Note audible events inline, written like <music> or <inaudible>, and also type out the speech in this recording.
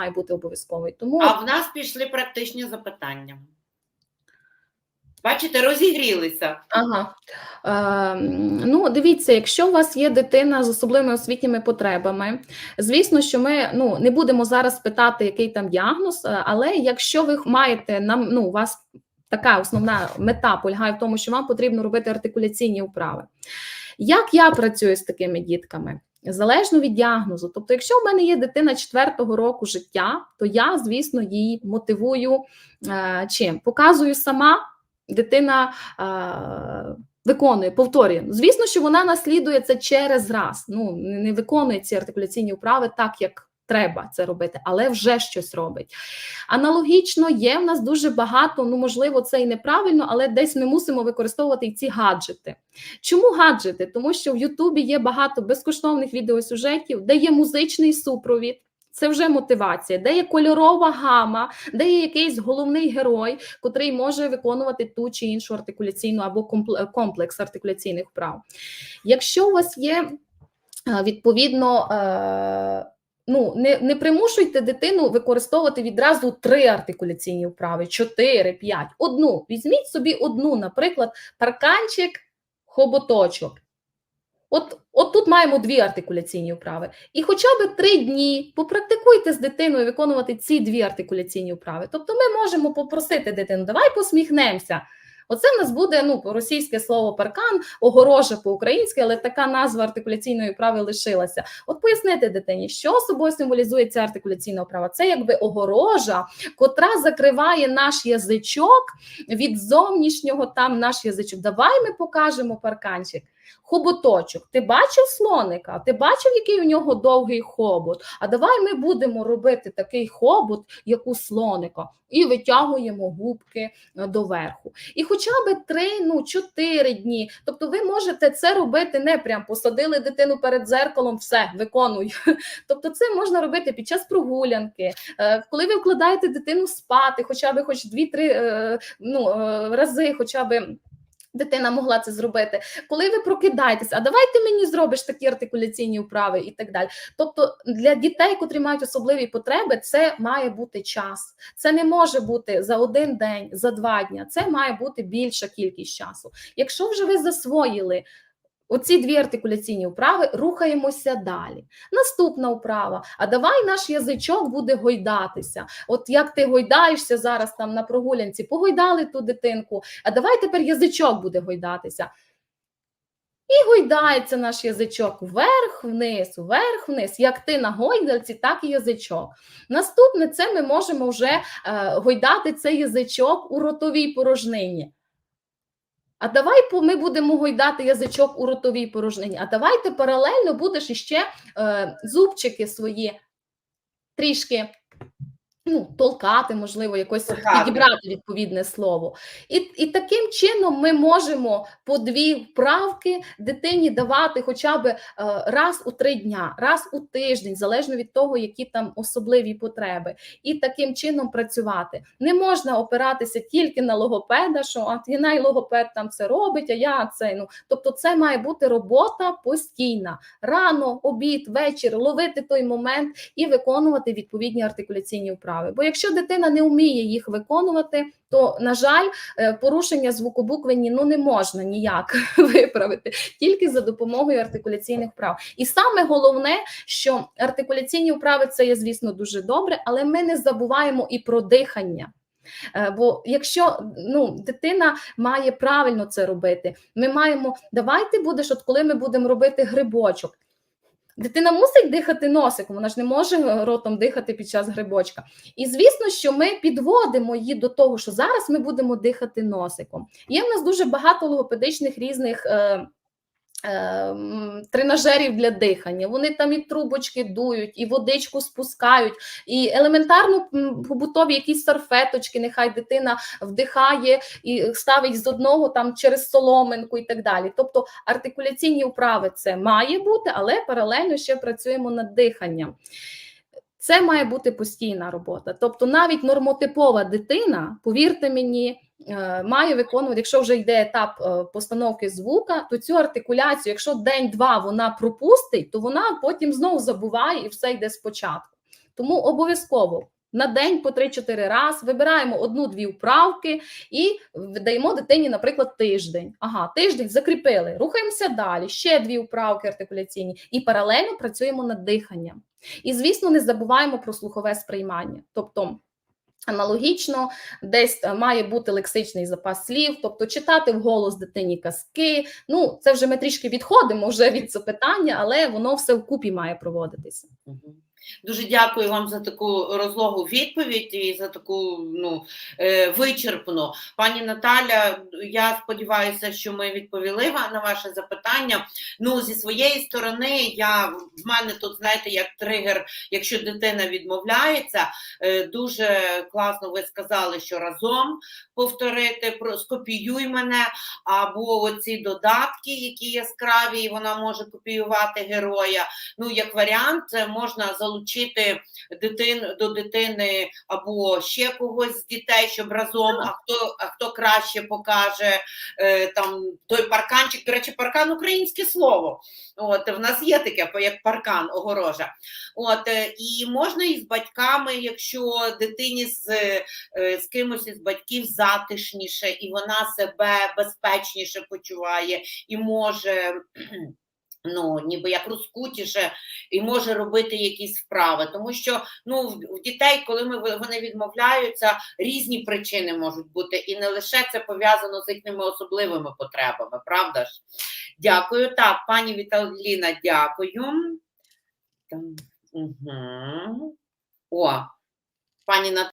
має бути обов'язковий. Тому А в нас пішли практичні запитання. Бачите, розігрілися. Ага. Е, ну, дивіться, якщо у вас є дитина з особливими освітніми потребами, звісно, що ми ну, не будемо зараз питати, який там діагноз, е, але якщо ви маєте нам, ну, у вас така основна мета полягає в тому, що вам потрібно робити артикуляційні вправи. Як я працюю з такими дітками? Залежно від діагнозу. Тобто, якщо в мене є дитина 4-го року життя, то я, звісно, її мотивую е, чим? Показую сама дитина е, виконує, повторює. Звісно, що вона наслідує це через раз. Ну, не виконує ці артикуляційні вправи так, як треба це робити, але вже щось робить. Аналогічно, є в нас дуже багато, ну, можливо, це і неправильно, але десь ми мусимо використовувати і ці гаджети. Чому гаджети? Тому що в Ютубі є багато безкоштовних відеосюжетів, де є музичний супровід. Це вже мотивація, де є кольорова гама, де є якийсь головний герой, котрий може виконувати ту чи іншу артикуляційну або комплекс артикуляційних вправ. Якщо у вас є е, відповідно. Ну, не, не примушуйте дитину використовувати відразу три артикуляційні вправи, чотири, п'ять. Одну. Візьміть собі одну, наприклад, парканчик, хоботочок. От, от тут маємо дві артикуляційні вправи. І хоча б три дні попрактикуйте з дитиною виконувати ці дві артикуляційні вправи. Тобто ми можемо попросити дитину, давай посміхнемося. Оце в нас буде ну, російське слово паркан, огорожа по-українськи, але така назва артикуляційної прави лишилася. От пояснити дитині, що собою символізує ця артикуляційна права. Це якби огорожа, котра закриває наш язичок від зовнішнього там наш язичок. Давай ми покажемо парканчик. Хоботочок, ти бачив слоника? Ти бачив, який у нього довгий хобот? А давай ми будемо робити такий хобот, як у слоника, і витягуємо губки е, доверху. І хоча б три, ну чотири дні. Тобто, ви можете це робити не прям посадили дитину перед зеркалом, все виконуй. <laughs> Тобто, це можна робити під час прогулянки, е, коли ви вкладаєте дитину спати, хоча б хоч дві-три е, ну, рази, хоча б. Дитина могла це зробити, коли ви прокидаєтесь, а давайте мені зробиш такі артикуляційні вправи і так далі. Тобто для дітей, котрі мають особливі потреби, це має бути час. Це не може бути за один день, за два дні. Це має бути більша кількість часу. Якщо вже ви засвоїли оці дві артикуляційні вправи, рухаємося далі. Наступна вправа. А давай наш язичок буде гойдатися. От як ти гойдаєшся зараз там на прогулянці, погойдали ту дитинку, а давай тепер язичок буде гойдатися. І гойдається наш язичок вверх-вниз, вверх-вниз. Як ти на гойдальці, так і язичок. Наступне це ми можемо вже е, гойдати цей язичок у ротовій порожнині. А давай ми будемо гойдати язичок у ротовій порожнині. А давайте паралельно будеш іще е, зубчики свої трішки ну, толкати, можливо, якось Толкати. підібрати відповідне слово. І, і таким чином ми можемо по дві вправки дитині давати хоча б е, раз у три дня, раз у тиждень, залежно від того, які там особливі потреби, і таким чином працювати. Не можна опиратися тільки на логопеда, що і най логопед там це робить, а я це. Ну тобто, це має бути робота постійна. Рано, обід, вечір, ловити той момент і виконувати відповідні артикуляційні вправи. Бо якщо дитина не вміє їх виконувати, то на жаль, е, порушення звукобуквені ну не можна ніяк <laughs> виправити тільки за допомогою артикуляційних вправ. І саме головне, що артикуляційні вправи це є, звісно, дуже добре, але ми не забуваємо і про дихання. Е, Бо якщо ну, дитина має правильно це робити, ми маємо давайте будеш, от коли ми будемо робити грибочок. Дитина мусить дихати носиком, вона ж не може ротом дихати під час грибочка. І звісно, що ми підводимо її до того, що зараз ми будемо дихати носиком. Є в нас дуже багато логопедичних різних. Е, е, Тренажерів для дихання, вони там і трубочки дують, і водичку спускають, і елементарно побутові якісь сарфеточки, нехай дитина вдихає і ставить з одного там через соломинку і так далі. Тобто артикуляційні вправи це має бути, але паралельно ще працюємо над диханням. Це має бути постійна робота. Тобто, навіть нормотипова дитина, повірте мені, має виконувати, якщо вже йде етап е, постановки звука, то цю артикуляцію, якщо день-два вона пропустить, то вона потім знову забуває і все йде спочатку. Тому обов'язково на день по 3-4 раз вибираємо одну-дві вправки і даємо дитині, наприклад, тиждень. Ага, тиждень закріпили. Рухаємося далі. Ще дві вправки артикуляційні, і паралельно працюємо над диханням. І, звісно, не забуваємо про слухове сприймання. Тобто. Аналогічно, десь е, має бути лексичний запас слів, тобто читати вголос дитині казки. Ну, це вже ми трішки відходимо вже від запитання, але воно все вкупі має проводитися. Дуже дякую вам за таку розлогу відповідь і за таку ну, е, вичерпну. Пані Наталя, я сподіваюся, що ми відповіли на ваше запитання. Ну, зі своєї сторони, я в мене тут, знаєте, як тригер, якщо дитина відмовляється, е, дуже класно ви сказали, що разом повторити, скопіюй мене, або оці додатки, які яскраві, і вона може копіювати героя. Ну, як варіант, це можна залучити дитин до дитини або ще когось з дітей, щоб разом, а хто, а хто краще покаже е, там той парканчик. До речі, паркан українське слово. От в нас є таке як паркан, огорожа. От е, і можна і з батьками, якщо дитині з, е, з кимось із батьків затишніше, і вона себе безпечніше почуває і може. Ну, ніби як розкутіше, і може робити якісь вправи. Тому що ну, в, дітей, коли ми, вони відмовляються, різні причини можуть бути, і не лише це пов'язано з їхніми особливими потребами, правда ж? Дякую. Так, пані Віталіна, дякую. Угу. О, пані Наталя.